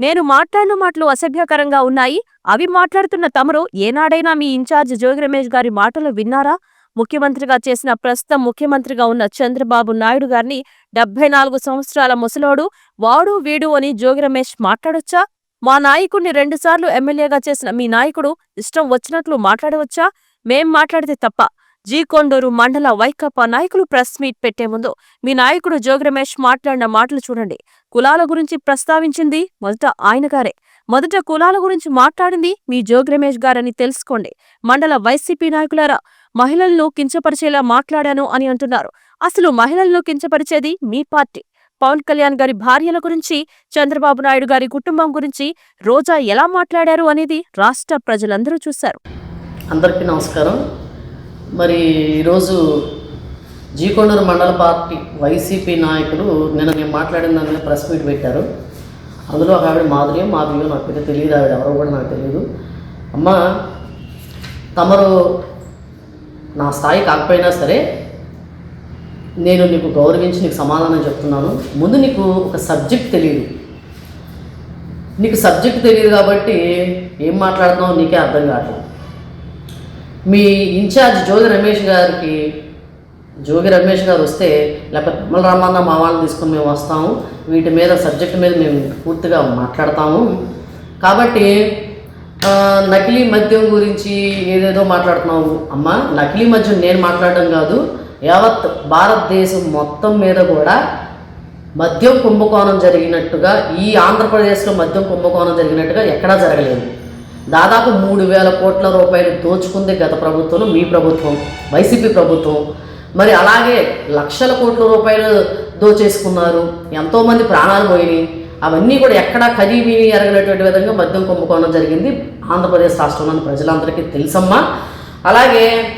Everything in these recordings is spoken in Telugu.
నేను మాట్లాడిన మాటలు అసభ్యకరంగా ఉన్నాయి. అవి మాట్లాడుతున్న తమరు ఏనాడైనా మీ ఇన్ఛార్జ్ జోగి రమేష్ గారి మాటలు విన్నారా? ముఖ్యమంత్రిగా చేసిన ప్రస్తుతం ముఖ్యమంత్రిగా ఉన్న చంద్రబాబు నాయుడు గారిని డెబ్బై నాలుగు సంవత్సరాల ముసలోడు వాడు వీడు అని జోగి రమేష్ మాట్లాడొచ్చా? మా నాయకుడిని రెండుసార్లు ఎమ్మెల్యేగా చేసిన మీ నాయకుడు ఇష్టం వచ్చినట్లు మాట్లాడవచ్చా? మేం మాట్లాడితే తప్ప జీ కొండూరు మండల వైకాపా నాయకులు ప్రెస్ మీట్ పెట్టే ముందు మీ నాయకుడు జోగ్రమేష్ మాట్లాడిన మాటలు చూడండి. కులాల గురించి ప్రస్తావించింది మొదట ఆయన గారే. మొదట కులాల గురించి మాట్లాడింది మీ జోగ్రమేష్ గారని తెలుసుకోండి. మండల వైసీపీ నాయకులారా మహిళలను కించపరిచేలా మాట్లాడాను అని అంటున్నారు. అసలు మహిళలను కించపరిచేది మీ పార్టీ. పవన్ కళ్యాణ్ గారి భార్యల గురించి చంద్రబాబు నాయుడు గారి కుటుంబం గురించి రోజా ఎలా మాట్లాడారు అనేది రాష్ట్ర ప్రజలందరూ చూశారు. అందరికీ నమస్కారం. మరి ఈరోజు జీకొండూరు మండల పార్టీ వైసీపీ నాయకులు నిన్న నేను మాట్లాడిన దానిలో ప్రెస్ మీట్ పెట్టారు. అందులో ఒక ఆవిడ మాధుర్యం మాధుర్యం నాకు పెద్ద తెలియదు ఆవిడ ఎవరో కూడా నాకు తెలియదు. అమ్మ తమరు నా స్థాయి కాకపోయినా సరే నేను నీకు గౌరవించి నీకు సమాధానం చెప్తున్నాను. ముందు నీకు ఒక సబ్జెక్ట్ తెలియదు. నీకు సబ్జెక్ట్ తెలియదు కాబట్టి ఏం మాట్లాడుతున్నావు నీకే అర్థం కావట్లేదు. మీ ఇన్ఛార్జ్ జోగి రమేష్ గారికి జోగి రమేష్ గారు వస్తే లేకపోతే తిమ్మల రామన్న మా వాళ్ళని తీసుకొని మేము వస్తాము. వీటి మీద సబ్జెక్ట్ మీద మేము పూర్తిగా మాట్లాడతాము. కాబట్టి నకిలీ మద్యం గురించి ఏదేదో మాట్లాడుతున్నావు అమ్మ. నకిలీ మద్యం నేను మాట్లాడడం కాదు. యావత్ భారతదేశం మొత్తం మీద కూడా మద్యం కుంభకోణం జరిగినట్టుగా ఈ ఆంధ్రప్రదేశ్లో మద్యం కుంభకోణం జరిగినట్టుగా ఎక్కడా జరగలేదు. దాదాపు మూడు వేల కోట్ల రూపాయలు దోచుకుంది గత ప్రభుత్వంలో మీ ప్రభుత్వం వైసీపీ ప్రభుత్వం. మరి అలాగే లక్షల కోట్ల రూపాయలు దోచేసుకున్నారు. ఎంతోమంది ప్రాణాలు పోయినాయి. అవన్నీ కూడా ఎక్కడా కదీమి ఎరగనటువంటి విధంగా మద్యం కుంభకోణం జరిగింది ఆంధ్రప్రదేశ్ రాష్ట్రంలోని ప్రజలందరికీ తెలుసమ్మా. అలాగే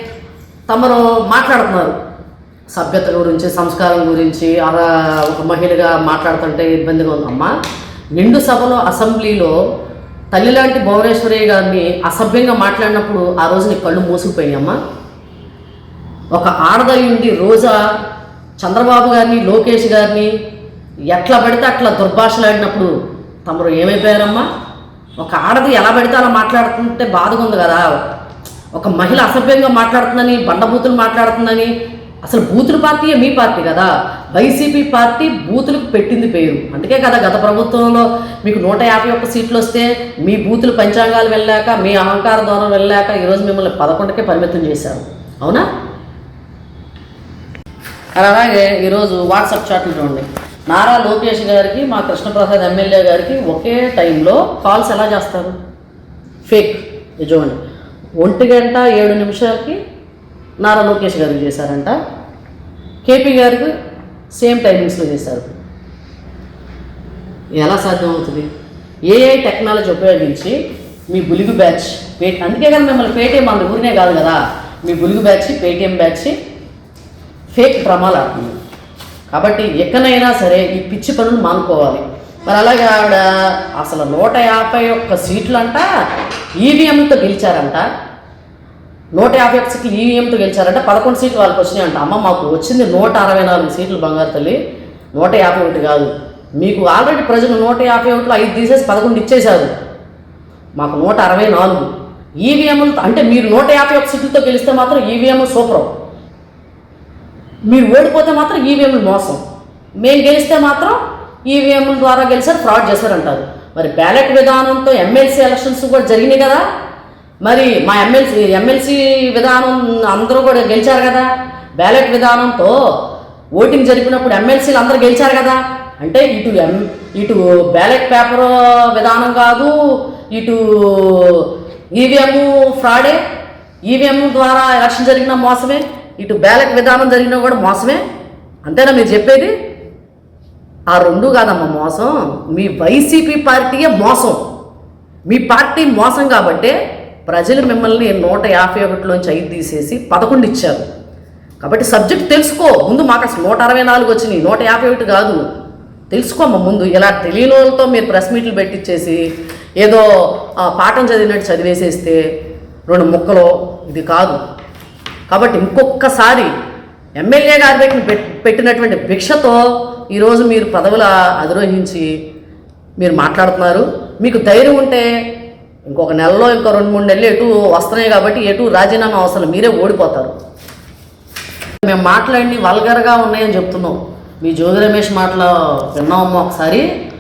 తమరు మాట్లాడుతున్నారు. సభ్యత గురించి సంస్కారం గురించి అలా ఒక మహిళగా మాట్లాడుతుంటే ఇబ్బందిగా ఉందమ్మా. నిండు సభలో అసెంబ్లీలో తల్లి లాంటి భువనేశ్వరి గారిని అసభ్యంగా మాట్లాడినప్పుడు ఆ రోజు నీ కళ్ళు మూసుకుపోయినాయమ్మా ఒక ఆడదై రోజా చంద్రబాబు గారిని లోకేష్ గారిని ఎట్లా పడితే అట్లా దుర్భాషలాడినప్పుడు తమరు ఏమైపోయారమ్మా? ఒక ఆడది ఎలా పడితే అలా మాట్లాడుతుంటే బాధగా ఉంది కదా. ఒక మహిళ అసభ్యంగా మాట్లాడుతుందని బండబూతులు మాట్లాడుతుందని అసలు బూతుల పార్టీయే మీ పార్టీ కదా? వైసీపీ పార్టీ బూతులకు పెట్టింది పేరు. అందుకే కదా గత ప్రభుత్వంలో మీకు నూట యాభై ఒక్క సీట్లు వస్తే మీ బూతులు పంచాంగాలు వెళ్ళాక మీ అహంకార దూరం వెళ్ళాక ఈరోజు మిమ్మల్ని పదకొండుకే పరిమితం చేశారు. అవునా? అలాగే ఈరోజు వాట్సాప్ చాట్లు చూడండి. నారా లోకేష్ గారికి మా కృష్ణప్రసాద్ ఎమ్మెల్యే గారికి ఒకే టైంలో కాల్స్ ఎలా చేస్తారు? ఫేక్. చూడండి. ఒంటి గంట ఏడు నిమిషాలకి నారా లోకేష్ గారికి చేశారంట. కేపీ గారికి సేమ్ టైమింగ్స్లో చేశారు. ఎలా సాధ్యం అవుతుంది ఏఐ టెక్నాలజీ ఉపయోగించి మీ బులుగు బ్యాచ్ పే అందుకే కదా మిమ్మల్ని పేటీఎం మన ఊరినే కాదు కదా. మీ బులుగు బ్యాచ్ పేటీఎం బ్యాచ్ ఫేక్ డ్రామాలు ఆడుతుంది. కాబట్టి ఎక్కడైనా సరే ఈ పిచ్చి పనులు మానుకోవాలి. మరి అలాగే ఆవిడ అసలు నూట యాభై ఒక్క సీట్లు అంట ఈవీఎంతో గెలిచారంట. నూట యాభై ఒక్క సీట్లు ఈవీఎంతో గెలిచారంటే పదకొండు సీట్లు వాళ్ళకి వచ్చినాయంట అమ్మ మాకు వచ్చింది నూట అరవై నాలుగు సీట్లు బంగారు తల్లి నూట యాభై ఒకటి కాదు. మీకు ఆల్రెడీ ప్రజలు నూట యాభై ఒకటిలో ఐదు తీసేసి పదకొండు ఇచ్చేశారు. మాకు నూట అరవై నాలుగు. ఈవీఎంలతో అంటే మీరు నూట యాభై ఒక సీట్లతో గెలిస్తే మాత్రం ఈవీఎం సూపర్. మీరు ఓడిపోతే మాత్రం ఈవీఎంలు మోసం. మేము గెలిస్తే మాత్రం ఈవీఎంల ద్వారా గెలిచారు ఫ్రాడ్ చేశారంటారు. మరి బ్యాలెట్ విధానంతో ఎమ్మెల్సీ ఎలక్షన్స్ కూడా జరిగినాయి కదా. మరి మా ఎమ్మెల్సీ ఎమ్మెల్సీ విధానం అందరూ కూడా గెలిచారు కదా? బ్యాలెట్ విధానంతో ఓటింగ్ జరిపినప్పుడు ఎమ్మెల్సీలు అందరూ గెలిచారు కదా? అంటే ఇటు ఎం ఇటు బ్యాలెట్ పేపర్ విధానం కాదు ఇటు ఈవీఎం ఫ్రాడే ఈవీఎం ద్వారా ఎలక్షన్ జరిగిన మోసమే ఇటు బ్యాలెట్ విధానం జరిగినా కూడా మోసమే. అంతేనా మీరు చెప్పేది? ఆ రెండు కాదమ్మా మోసం. మీ వైసీపీ పార్టీయే మోసం. మీ పార్టీ మోసం కాబట్టే ప్రజలు మిమ్మల్ని నూట యాభై ఒకటిలోంచి ఐదు తీసేసి పదకొండు ఇచ్చారు. కాబట్టి సబ్జెక్ట్ తెలుసుకో. ముందు మాకు అసలు నూట అరవై నాలుగు వచ్చినాయి. నూట యాభై ఒకటి కాదు. తెలుసుకోమ్మా ముందు. ఇలా తెలియని వాళ్ళతో మీరు ప్రెస్ మీట్లు పెట్టించేసి ఏదో ఆ, పాఠం చదివినట్టు చదివేసేస్తే రెండు ముక్కలు ఇది కాదు. కాబట్టి ఇంకొకసారి ఎమ్మెల్యే గారి పెట్టిన పెట్టినటువంటి భిక్షతో ఈరోజు మీరు పదవుల అధిరోహించి మీరు మాట్లాడుతున్నారు. మీకు ధైర్యం ఉంటే ఇంకొక నెలలో ఇంకో రెండు మూడు నెలలు ఎటు వస్తున్నాయి కాబట్టి ఎటు రాజీనామా అవసరం మీరే ఓడిపోతారు. మేము మాట్లాడి వల్గర్గా ఉన్నాయని చెప్తున్నాం. మీ జోగి రమేష్ మాటలు విన్నామమ్మా ఒకసారి.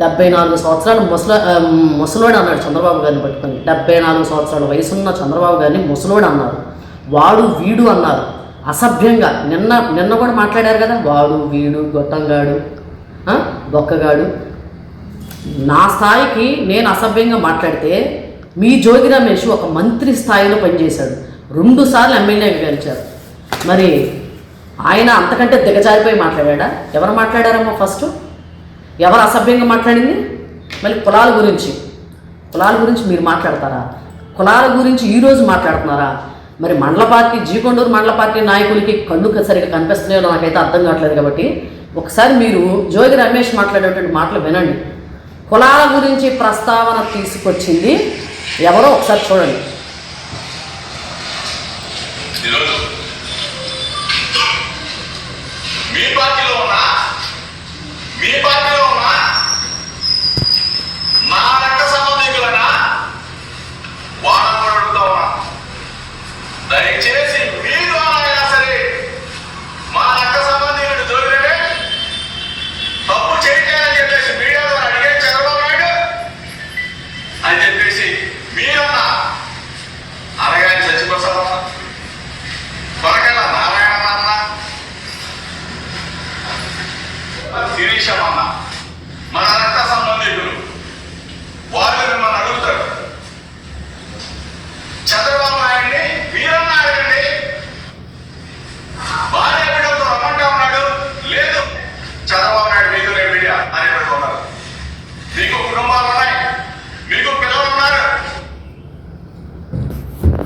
డెబ్బై నాలుగు సంవత్సరాలు ముసల ముసలోడు అన్నాడు చంద్రబాబు గారిని పట్టుకొని. డెబ్బై నాలుగు సంవత్సరాల వయసున్న చంద్రబాబు గారిని ముసలోడు అన్నారు. వాడు వీడు అన్నారు. అసభ్యంగా. నిన్న నిన్న కూడా మాట్లాడారు కదా. వాడు వీడు గొట్టంగాడు. బొక్కగాడు గొక్కగాడు. నా స్థాయికి నేను అసభ్యంగా మాట్లాడితే మీ జోగి రమేష్ ఒక మంత్రి స్థాయిలో పనిచేశాడు. రెండు సార్లు ఎమ్మెల్యేగా గెలిచారు. మరి ఆయన అంతకంటే దిగజారిపోయి మాట్లాడా ఎవరు మాట్లాడారమ్మా ఫస్ట్? ఎవరు అసభ్యంగా మాట్లాడింది? మళ్ళీ కులాల గురించి. కులాల గురించి మీరు మాట్లాడతారా? కులాల గురించి ఈరోజు మాట్లాడుతున్నారా? మరి మండల పార్టీ జీకొండూరు మండల పార్టీ నాయకులకి కళ్ళు సరిగ్గా కనిపిస్తున్నాయో నాకైతే అర్థం కావట్లేదు కాబట్టి ఒకసారి మీరు జోగి రమేష్ మాట్లాడేటువంటి మాటలు వినండి. కులాల గురించి ప్రస్తావన తీసుకొచ్చింది ఎవరో ఒకసారి చూడండి. మీ పార్టీలో ఉన్నా మీ పార్టీలో ఉన్నా నా రక్త సంబంధికులనా వాళ్ళని కూడా అడుగుతా ఉన్నా దయచేసి మీ ద్వారా అయినా సరే మా రక్త సంబంధికుడు జోగిరే తప్పు చేయట్లేదని చెప్పేసి మీడియా ద్వారా అడిగే చంద్రబాబు నాయుడు అని చెప్పేసి మీరన్నా అనగానే చచ్చిపోతాం కొరకెల నారాయణ అన్న శిరీషం అన్న మన రక్త సంబంధికులు వాళ్ళు మిమ్మల్ని అడుగుతారు చంద్రబాబు నాయుడిని మీరన్నా అడగండి భార్య బిడ్డలతో రమ్మంటా ఉన్నాడు లేదు చంద్రబాబు నాయుడు మీకు నేను మీడియా అని పెట్టుకున్నారు మీకు కుటుంబాలు ఉన్నాయి మీకు పిల్లలు ఉన్నారు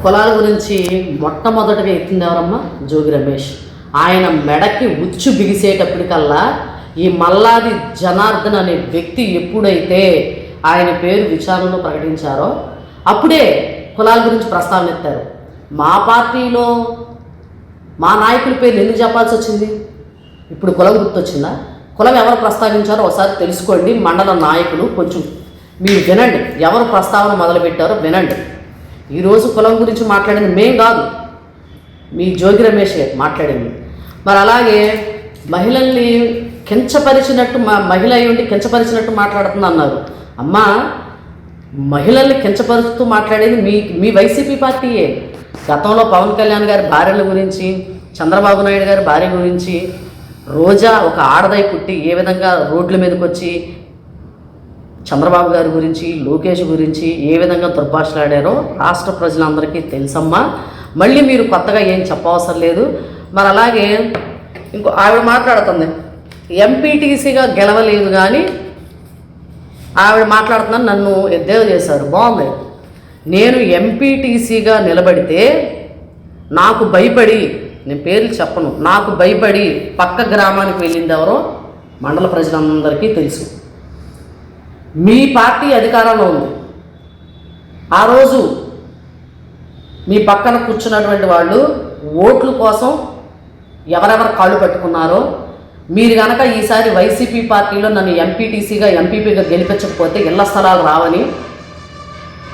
కులాల గురించి మొట్టమొదటగా ఎత్తింది ఎవరమ్మా? జోగి రమేష్. ఆయన మెడకి ఉచ్చు బిగిసేటప్పటికల్లా ఈ మల్లాది జనార్దన్ అనే వ్యక్తి ఎప్పుడైతే ఆయన పేరు విచారణలో ప్రకటించారో అప్పుడే కులాల గురించి ప్రస్తావన ఎత్తారు. మా పార్టీలో మా నాయకుల పేర్లు ఎందుకు చెప్పాల్సి వచ్చింది? ఇప్పుడు కులం గుర్తొచ్చిందా? కులం ఎవరు ప్రస్తావించారో ఒకసారి తెలుసుకోండి. మండల నాయకులు కొంచెం మీరు వినండి. ఎవరు ప్రస్తావన మొదలుపెట్టారో వినండి. ఈరోజు కులం గురించి మాట్లాడింది మేం కాదు. మీ జోగి రమేష్ మాట్లాడింది. మరి అలాగే మహిళల్ని కించపరిచినట్టు మా మహిళ అయ్యుండి కించపరిచినట్టు మాట్లాడుతుంది అన్నారు. అమ్మా మహిళల్ని కించపరుస్తూ మాట్లాడేది మీ మీ వైసీపీ పార్టీయే. గతంలో పవన్ కళ్యాణ్ గారి భార్యల గురించి చంద్రబాబు నాయుడు గారి భార్య గురించి రోజా ఒక ఆడదై పుట్టి ఏ విధంగా రోడ్ల మీదకి వచ్చి చంద్రబాబు గారి గురించి లోకేష్ గురించి ఏ విధంగా దుర్భాషలాడారో రాష్ట్ర ప్రజలందరికీ తెలుసమ్మా. మళ్ళీ మీరు కొత్తగా ఏం చెప్పవసరం లేదు. మరి అలాగే ఇంకో ఆవిడ మాట్లాడుతుంది. ఎంపీటీసీగా గెలవలేదు కానీ ఆవిడ మాట్లాడుతున్నాను నన్ను ఎద్దేవ చేశారు. బాగుంది. నేను ఎంపీటీసీగా నిలబడితే నాకు భయపడి నేను పేర్లు చెప్పను నాకు భయపడి పక్క గ్రామానికి వెళ్ళింది ఎవరో మండల ప్రజలందరికీ తెలుసు. మీ పార్టీ అధికారంలో ఉంది. ఆ రోజు మీ పక్కన కూర్చున్నటువంటి వాళ్ళు ఓట్ల కోసం ఎవరెవరు కాళ్ళు పట్టుకున్నారో మీరు కనుక ఈసారి వైసీపీ పార్టీలో నన్ను ఎంపీటీసీగా ఎంపీపీగా గెలిపించకపోతే ఇళ్ళ స్థలాలు రావని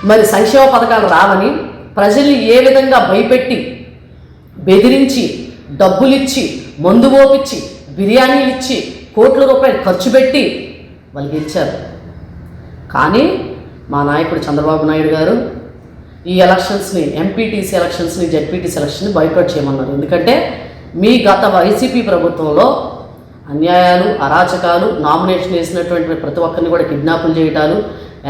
మరి సంక్షేమ పథకాలు రావని ప్రజల్ని ఏ విధంగా భయపెట్టి బెదిరించి డబ్బులిచ్చి మందు ఓపిచ్చి బిర్యానీలు ఇచ్చి కోట్ల రూపాయలు ఖర్చు పెట్టి వాళ్ళు గెలిచారు కానీ మా నాయకుడు చంద్రబాబు నాయుడు గారు ఈ ఎలక్షన్స్ని ఎంపీటీసీ ఎలక్షన్స్ని జెడ్పీటీసీ ఎలక్షన్ని బైకౌట్ చేయమన్నారు. ఎందుకంటే మీ గత వైసీపీ ప్రభుత్వంలో అన్యాయాలు అరాచకాలు నామినేషన్ వేసినటువంటి ప్రతి ఒక్కరిని కూడా కిడ్నాపులు చేయటాలు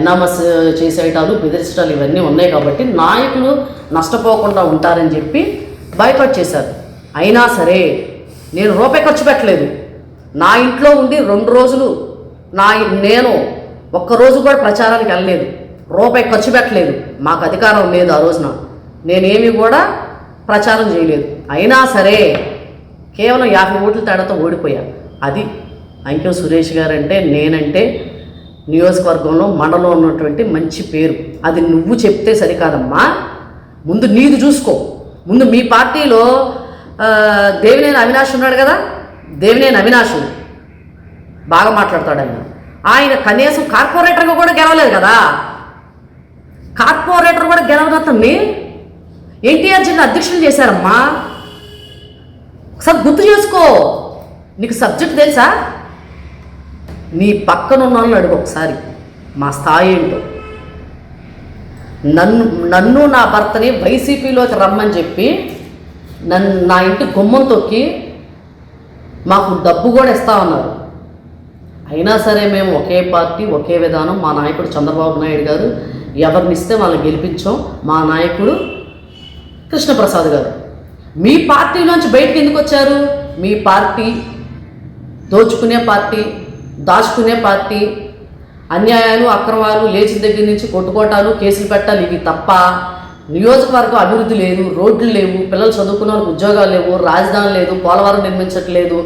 ఎనామస్ చేసేయటాలు బెదిరించడాలు ఇవన్నీ ఉన్నాయి కాబట్టి నాయకులు నష్టపోకుండా ఉంటారని చెప్పి బైకౌట్ చేశారు. అయినా సరే నేను రూపాయి ఖర్చు పెట్టలేదు. నా ఇంట్లో ఉండి రెండు రోజులు నా నేను ఒక్కరోజు కూడా ప్రచారానికి వెళ్ళలేదు. రూపాయి ఖర్చు పెట్టలేదు. మాకు అధికారం లేదు ఆ రోజున. నేనేమి కూడా ప్రచారం చేయలేదు. అయినా సరే కేవలం యాభై ఓట్ల తేడాతో ఓడిపోయా. అది అంకెం సురేష్ గారు అంటే నేనంటే నియోజకవర్గంలో మండలం ఉన్నటువంటి మంచి పేరు. అది నువ్వు చెప్తే సరికాదమ్మా. ముందు నీది చూసుకో. ముందు మీ పార్టీలో దేవినేని అవినాష్ ఉన్నాడు కదా? దేవినేని అవినాష్. బాగా మాట్లాడతాడు ఆయన. ఆయన కనీసం కార్పొరేటర్గా కూడా గెలవలేదు కదా. కార్పొరేటర్ కూడా గెలవనతన్ని ఎన్టీఆర్ జిల్లా అధ్యక్షులు చేశారమ్మా. ఒకసారి గుర్తు చేసుకో. నీకు సబ్జెక్ట్ తెలుసా? నీ పక్కనున్న వాళ్ళని అడుగు ఒకసారి. మా స్థాయి ఏంటో. నన్ను నన్ను నా భర్తని వైసీపీలోకి రమ్మని చెప్పి నన్ను నా ఇంటి గుమ్మం తొక్కి మాకు డబ్బు కూడా ఇస్తా ఉన్నారు అయినా సరే మేము ఒకే పార్టీ ఒకే విధానం. మా నాయకుడు చంద్రబాబు నాయుడు గారు ఎవరిని ఇస్తే వాళ్ళని గెలిపించాం. మా నాయకుడు కృష్ణప్రసాద్ గారు. మీ పార్టీలోంచి బయటకు ఎందుకు వచ్చారు? మీ పార్టీ దోచుకునే పార్టీ దాచుకునే పార్టీ అన్యాయాలు అక్రమాలు లేచిన దగ్గర నుంచి కొట్టుకోటాలు కేసులు పెట్టాలి ఇవి తప్ప నియోజకవర్గం అభివృద్ధి లేదు రోడ్లు లేవు పిల్లలు చదువుకున్న ఉద్యోగాలు లేవు రాజధాని లేదు పోలవరం నిర్మించట్లేదు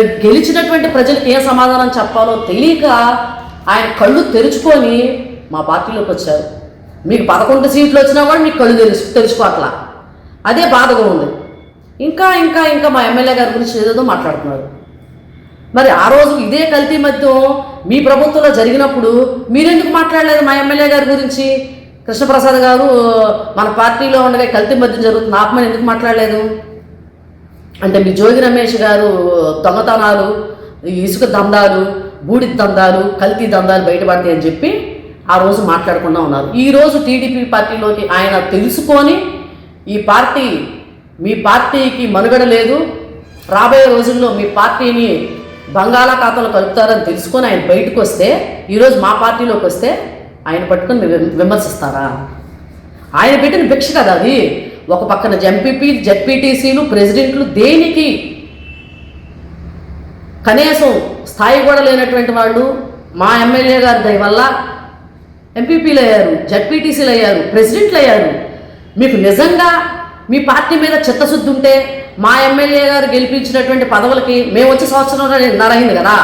గెలిచినటువంటి ప్రజలకు ఏ సమాధానం చెప్పాలో తెలియక ఆయన కళ్ళు తెరుచుకొని మా పార్టీలోకి వచ్చారు. మీకు పదకొండు సీట్లు వచ్చినా కూడా మీకు కళ్ళు తెలుసు తెరుచుకోవట్లా. అదే బాధగా ఉంది. ఇంకా ఇంకా ఇంకా మా ఎమ్మెల్యే గారి గురించి ఏదేదో మాట్లాడుతున్నారు. మరి ఆ రోజు ఇదే కల్తీ మధ్యం మీ ప్రభుత్వంలో జరిగినప్పుడు మీరెందుకు మాట్లాడలేదు మా ఎమ్మెల్యే గారి గురించి? కృష్ణప్రసాద్ గారు మన పార్టీలో ఉండగా కల్తీ మధ్య జరుగుతుంది ఆపమని ఎందుకు మాట్లాడలేదు? అంటే మీ జోగి రమేష్ గారు దొంగతనాలు ఇసుక దందాలు బూడి దందాలు కల్తీ దందాలు బయటపడతాయి అని చెప్పి ఆ రోజు మాట్లాడకుండా ఉన్నారు. ఈరోజు టీడీపీ పార్టీలోకి ఆయన తెలుసుకొని ఈ పార్టీ మీ పార్టీకి మనుగడ లేదు రాబోయే రోజుల్లో మీ పార్టీని బంగాళాఖాతంలో కలుపుతారని తెలుసుకొని ఆయన బయటకు వస్తే ఈరోజు మా పార్టీలోకి వస్తే ఆయన పట్టుకొని విమర్శిస్తారా? ఆయన పెట్టిన భిక్ష కదా అది. ఒక పక్కన జెంపీపీ జెడ్పీటీసీలు ప్రెసిడెంట్లు దేనికి కనీసం స్థాయి కూడా లేనటువంటి వాళ్ళు మా ఎమ్మెల్యే గారి దయ వల్ల ఎంపీపీలు అయ్యారు జడ్పీటీసీలు అయ్యారు ప్రెసిడెంట్లు అయ్యారు. మీకు నిజంగా మీ పార్టీ మీద చిత్తశుద్ధి ఉంటే మా ఎమ్మెల్యే గారు గెలిపించినటువంటి పదవులకి మేము వచ్చే సంవత్సరం నరైంది కదా.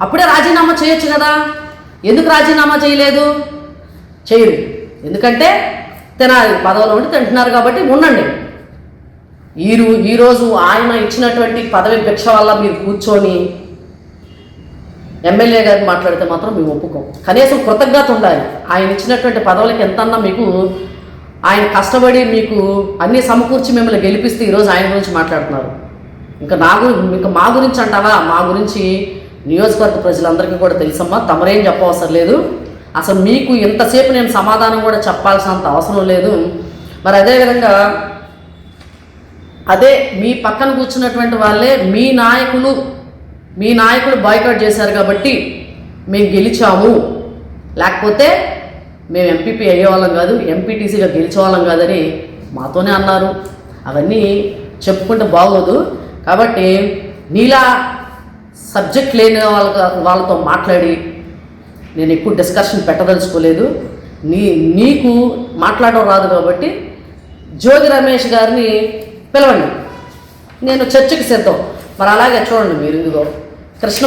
అప్పుడే రాజీనామా చేయొచ్చు కదా. ఎందుకు రాజీనామా చేయలేదు? చేయరు. ఎందుకంటే తినాలి పదవిలో ఉండి తింటున్నారు కాబట్టి ఉండండి. ఈ ఈరోజు ఆయన ఇచ్చినటువంటి పదవి భిక్ష వల్ల మీరు కూర్చొని ఎమ్మెల్యే గారు మాట్లాడితే మాత్రం మేము ఒప్పుకోం. కనీసం కృతజ్ఞత ఉండాలి. ఆయన ఇచ్చినటువంటి పదవులకి ఎంతన్నా మీకు ఆయన కష్టపడి మీకు అన్ని సమకూర్చి మిమ్మల్ని గెలిపిస్తే ఈరోజు ఆయన గురించి మాట్లాడుతున్నారు. ఇంకా నా గురి ఇంకా మా గురించి అంటావా? మా గురించి నియోజకవర్గ ప్రజలందరికీ కూడా తెలుసమ్మా. తమరేం చెప్పవసరం లేదు. అసలు మీకు ఇంతసేపు నేను సమాధానం కూడా చెప్పాల్సినంత అవసరం లేదు. మరి అదేవిధంగా అదే మీ పక్కన కూర్చున్నటువంటి వాళ్ళే మీ నాయకులు మీ నాయకులు బాయ్కాట్ చేశారు కాబట్టి మేము గెలిచాము. లేకపోతే మేము ఎంపీపీ అయ్యేవాళ్ళం కాదు ఎంపీటీసీగా గెలిచేవాళ్ళం కాదని మాతోనే అన్నారు. అవన్నీ చెప్పుకుంటే బాగోదు. కాబట్టి నీలా సబ్జెక్ట్ లేని వాళ్ళ వాళ్ళతో మాట్లాడి నేను ఎక్కువ డిస్కషన్ పెట్టదలుచుకోలేదు. నీ నీకు మాట్లాడడం రాదు కాబట్టి జోగి రమేష్ గారిని పిలవండి. నేను చర్చకి సిద్ధం. మరి అలాగే చూడండి మీరు ఇదిగో కృష్ణ